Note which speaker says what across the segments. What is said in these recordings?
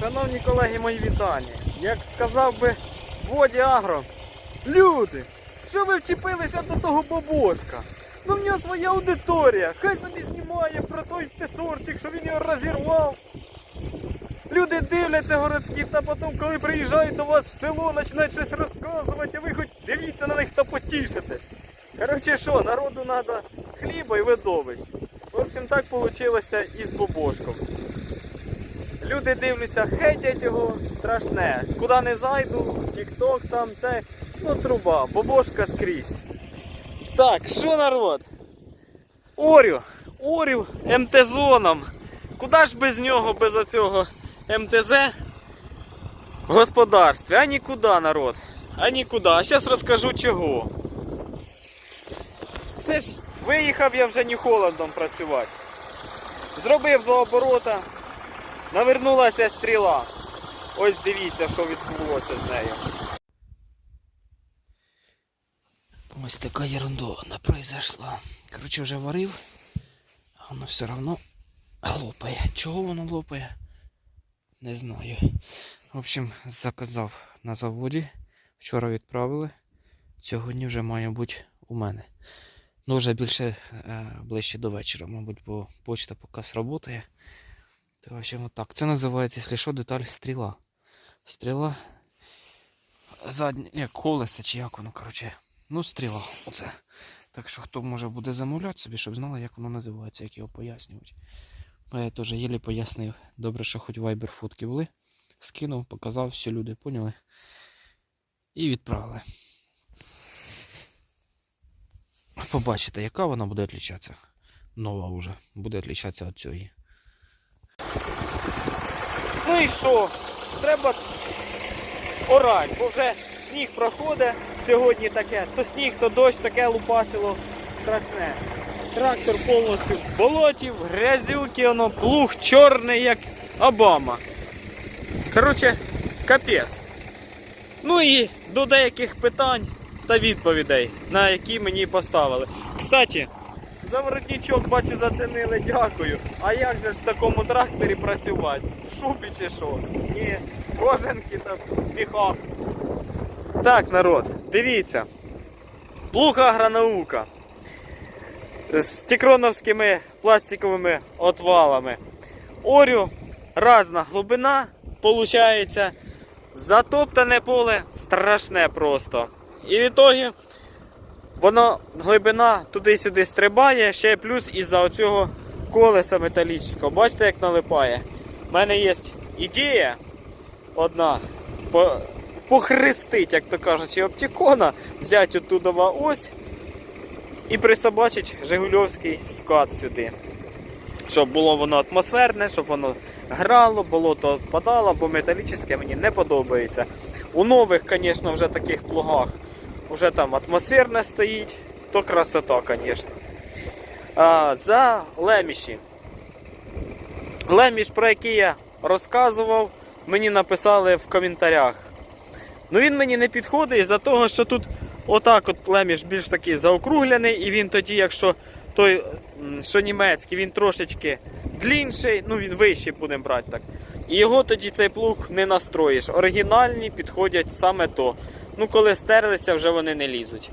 Speaker 1: Шановні колеги, мої вітання. Як сказав би Воді Агро, люди, що ви вчепилися до того бабошка? Ну в нього своя аудиторія. Хай собі знімає про той тесорчик, що він його розірвав. Люди дивляться городські, та потім, коли приїжджають до вас в село, починають щось розказувати, а ви хоч дивіться на них та потішитесь. Коротше, що, народу треба хліба і видовищ. В общем, так вийшло і з бабошком. Люди дивляться, хейтять його страшне. Куди не зайду, тік-ток там, це, ну труба, бобошка скрізь. Так, що народ? Орю, Орю МТ-зоном. Куди ж без нього, без оцього МТЗ в господарстві? А нікуди, народ. А нікуди. А зараз розкажу чого. Це ж виїхав я вже Нью-Холландом працювати. Зробив два оборота. Навернулася стріла. Ось дивіться, що відбулося з нею.
Speaker 2: Ось така ерундована произошла. Короче, вже варив, а воно все одно лопає. Чого воно лопає? Не знаю. В общем, заказав на заводі. Вчора відправили. Сьогодні вже має бути у мене. Ну, вже більше е, ближче до вечора, мабуть, бо почта поки сработає. Общем, так. Це називається, якщо що, деталь стріла. Стріла заднє, як колеса чи як воно, коротше. Ну, стріла, оце. Так що хто може буде замовляти собі, щоб знали, як воно називається, як його пояснюють. Я теж єлі пояснив. Добре, що хоч вайбер фотки були. Скинув, показав, всі люди поняли. І відправили. Побачите, яка вона буде відлічатися. Нова вже буде відлічатися від цієї.
Speaker 1: Ну і що? Треба орати, бо вже сніг проходить сьогодні таке. То сніг, то дощ таке лупашило страшне. Трактор повністю в болоті, в грязюки, воно плуг чорний, як Обама. Коротше, капець. Ну і до деяких питань та відповідей, на які мені поставили. Кстати, за воротничок бачу зацінили, дякую. А як же ж в такому тракторі працювати? Шубі чи що? Ні, кожанки та в міхах. Так, народ, дивіться. Плуг агронаука. З тікроновськими пластиковими отвалами. Орю разна глибина, виходить. Затоптане поле страшне просто. І в ітогі воно глибина туди-сюди стрибає, ще плюс із-за оцього колеса металічного. Бачите, як налипає? У мене є ідея одна по, похрестить, як то кажучи, оптикона, взяти оттудова ось і присобачить Жигульовський скат сюди. Щоб було воно атмосферне, щоб воно грало, болото відпадало, бо металічне мені не подобається. У нових, звісно, вже таких плугах вже там атмосферне стоїть, то красота, звісно. А, за леміші. Леміш, про який я розказував, мені написали в коментарях. Ну він мені не підходить із-за того, що тут отак от леміш більш такий заокругляний, і він тоді, якщо той, що німецький, він трошечки длінший, ну він вищий будемо брати так. І його тоді цей плуг не настроїш. Оригінальні підходять саме то. Ну, коли стерлися, вже вони не лізуть.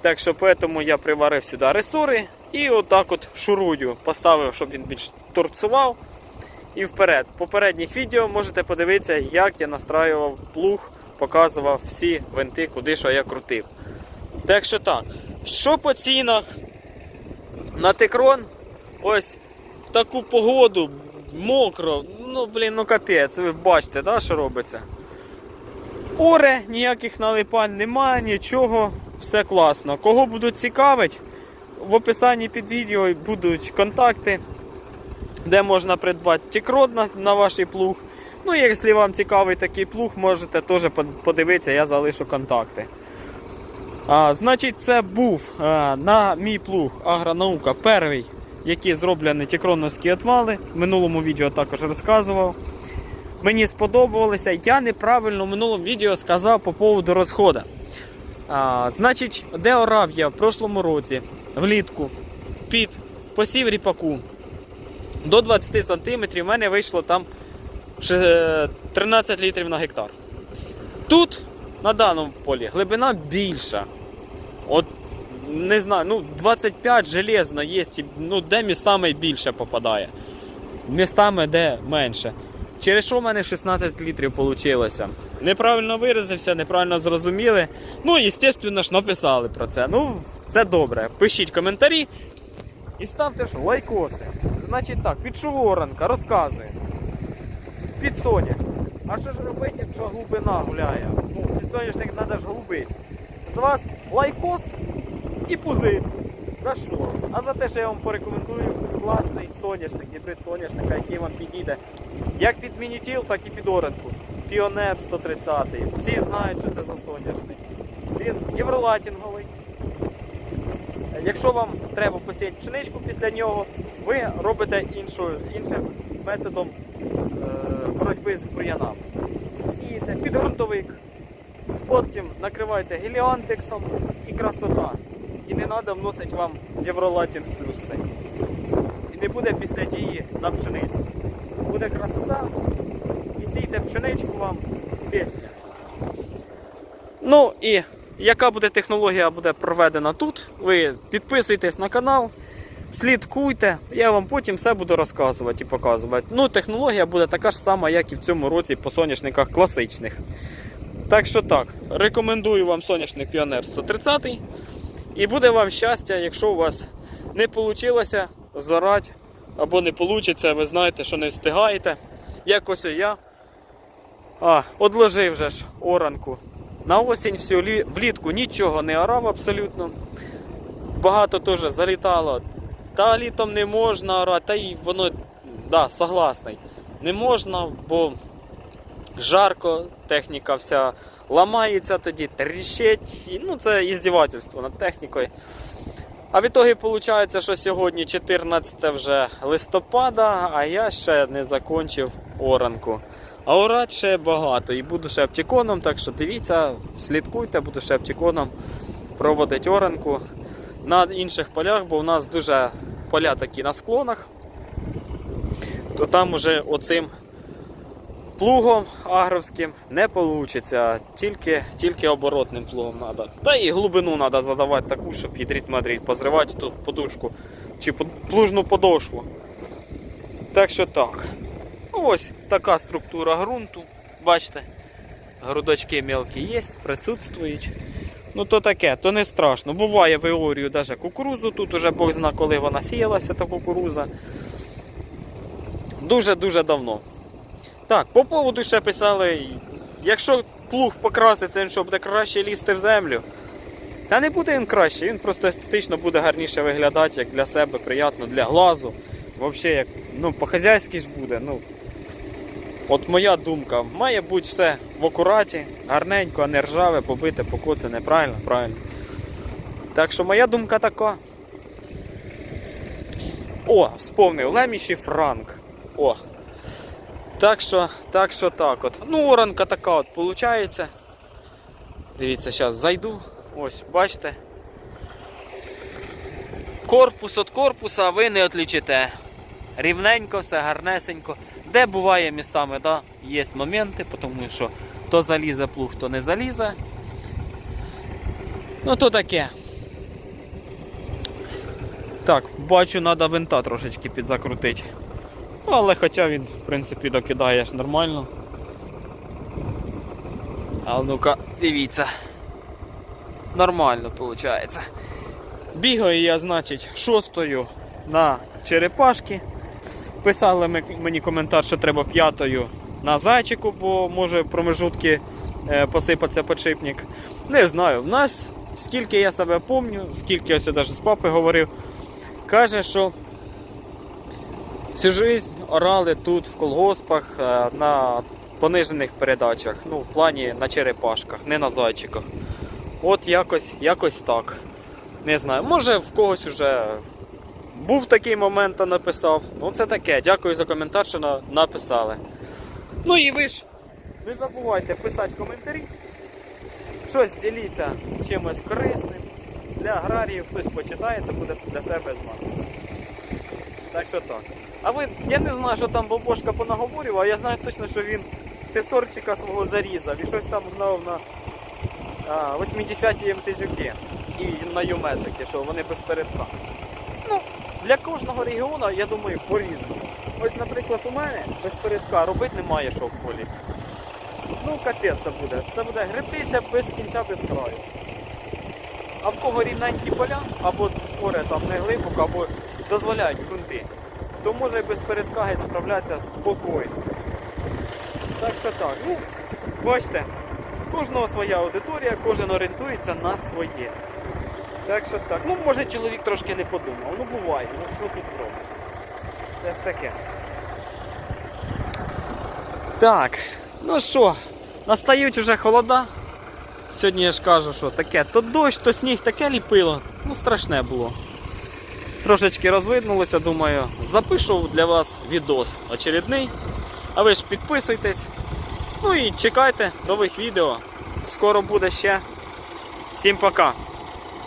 Speaker 1: Так що поэтому я приварив сюди ресори і отак от шурую. Поставив, щоб він більш торцував. І вперед. В попередніх відео можете подивитися, як я настраював плуг, показував всі винти, куди що я крутив. Так що так. Що по цінах на текрон? Ось в таку погоду, мокро, ну блін, ну капець, ви бачите, да, що робиться. Оре, ніяких налипань немає, нічого, все класно. Кого будуть цікавить, в описанні під відео будуть контакти, де можна придбати тікрод на, на ваш плуг. Ну, якщо вам цікавий такий плуг, можете теж подивитися, я залишу контакти. А, значить, це був а, на мій плуг агронаука перший, який зроблений тікроновські отвали. В минулому відео також розказував. Мені сподобалося. Я неправильно в минулому відео сказав по поводу розходу. А, значить, де орав я в прошлому році, влітку, під посів ріпаку. До 20 см в мене вийшло там 13 літрів на гектар. Тут, на даному полі, глибина більша. От не знаю, ну 25 железно є, ну де містами більше попадає. Містами де менше. Через що в мене 16 літрів вийшло? Неправильно виразився, неправильно зрозуміли. Ну, і, звісно ж, написали про це. Ну, це добре. Пишіть коментарі і ставте що, лайкоси. Значить так, під Шоворонка розказує. Під соняшник. А що ж робити, якщо глибина гуляє? Ну, під соняшник треба ж губити. З вас лайкос і пузир. За що? А за те, що я вам порекомендую класний соняшник, гібрид соняшника, який вам підійде як під мінітіл, так і під оранку. Піонер 130. Всі знають, що це за соняшник. Він євролатінговий. Якщо вам треба посіяти пшеничку після нього, ви робите іншу, іншим методом е, боротьби з бур'янами. Сієте під ґрунтовик, потім накриваєте геліантексом і красота. І не треба вносити вам євролатін плюс цей. Не буде після дії на пшеницю. Буде красота і сійте пшеничку вам пісня. Ну і яка буде технологія буде проведена тут, ви підписуйтесь на канал, слідкуйте, я вам потім все буду розказувати і показувати. Ну, технологія буде така ж сама, як і в цьому році по соняшниках класичних. Так що так, рекомендую вам соняшник Піонер 130 і буде вам щастя, якщо у вас не вийшло зорати або не вийде, ви знаєте, що не встигаєте. Як ось я. А, одложив же ж оранку. На осінь всю влітку нічого не орав абсолютно. Багато теж залітало. Та літом не можна орати, та й воно, да, согласний. Не можна, бо жарко, техніка вся ламається тоді, тріщить. Ну, це іздівательство над технікою. А в ітогі виходить, що сьогодні 14 вже листопада, а я ще не закончив оранку. А орати ще багато і буду ще оптиконом, так що дивіться, слідкуйте, буду ще оптиконом проводити оранку на інших полях, бо у нас дуже поля такі на склонах, то там уже оцим плугом агровським не вийде, тільки, тільки оборотним плугом треба. Та і глибину треба задавати таку, щоб ядріть мадрід позривати ту подушку чи плужну подошву. Так що так. Ну, Ось така структура ґрунту. Бачите, грудочки мелкі є, присутствують. Ну то таке, то не страшно. Буває виорію навіть кукурузу, тут уже Бог зна, коли вона сіялася, та кукуруза. Дуже-дуже давно. Так, по поводу ще писали, якщо плуг покраситься, він що буде краще лізти в землю. Та не буде він краще, він просто естетично буде гарніше виглядати, як для себе, приємно, для глазу. Взагалі, як, ну, по-хазяйськи ж буде. Ну, от моя думка, має бути все в акураті, гарненько, а не ржаве, побите, покоцане, правильно, правильно. Так що моя думка така. О, вспомнив, Леміші Франк. О. Так що, так що так от. Ну, оранка така от виходить. Дивіться, зараз зайду. Ось, бачите. Корпус від корпуса ви не відлічите. Рівненько, все гарнесенько. Де буває містами, да, є моменти, тому що то залізе плуг, то не залізе. Ну то таке. Так, бачу, треба винта трошечки підзакрутити. Ну, Але хоча він, в принципі, докидає ж нормально. А ну-ка, дивіться. Нормально виходить. Бігаю я, значить, шостою на черепашки. Писали мені коментар, що треба п'ятою на зайчику, бо може промежутки е, посипатися подшипник. Не знаю, в нас, скільки я себе пам'ятаю, скільки я сюди з папи говорив, каже, що всю жизнь орали тут в колгоспах е, на понижених передачах, ну, в плані на черепашках, не на зайчиках. От якось, якось так. Не знаю, може в когось уже був такий момент, а написав. Ну це таке. Дякую за коментар, що на- написали. Ну і ви ж не забувайте писати коментарі. Щось діліться чимось корисним. Для аграріїв хтось почитає, то буде для себе знати. Так що так. А ви, я не знаю, що там бабошка понаговорював, а я знаю точно, що він тесорчика свого зарізав і щось там гнав на 80-ті МТЗюки і на Юмезики, що вони без передка. Ну, для кожного регіону, я думаю, по-різному. Ось, наприклад, у мене без передка робити немає що в полі. Ну, капець це буде. Це буде гребтися без кінця, без краю. А в кого рівненькі поля, або море там не глибоко, або дозволяють ґрунти, то може без передка геть справлятися спокійно. Так що так, ну, бачите, кожного своя аудиторія, кожен орієнтується на своє. Так що так. Ну, може чоловік трошки не подумав. Ну буває, ну що тут зробиш? Це ж таке. Так, ну що, настають вже холода. Сьогодні я ж кажу, що таке, то дощ, то сніг таке ліпило. Ну страшне було. Трошечки розвиднулося, думаю, запишу для вас відос очередний. А ви ж підписуйтесь. Ну і чекайте нових відео. Скоро буде ще. Всім пока!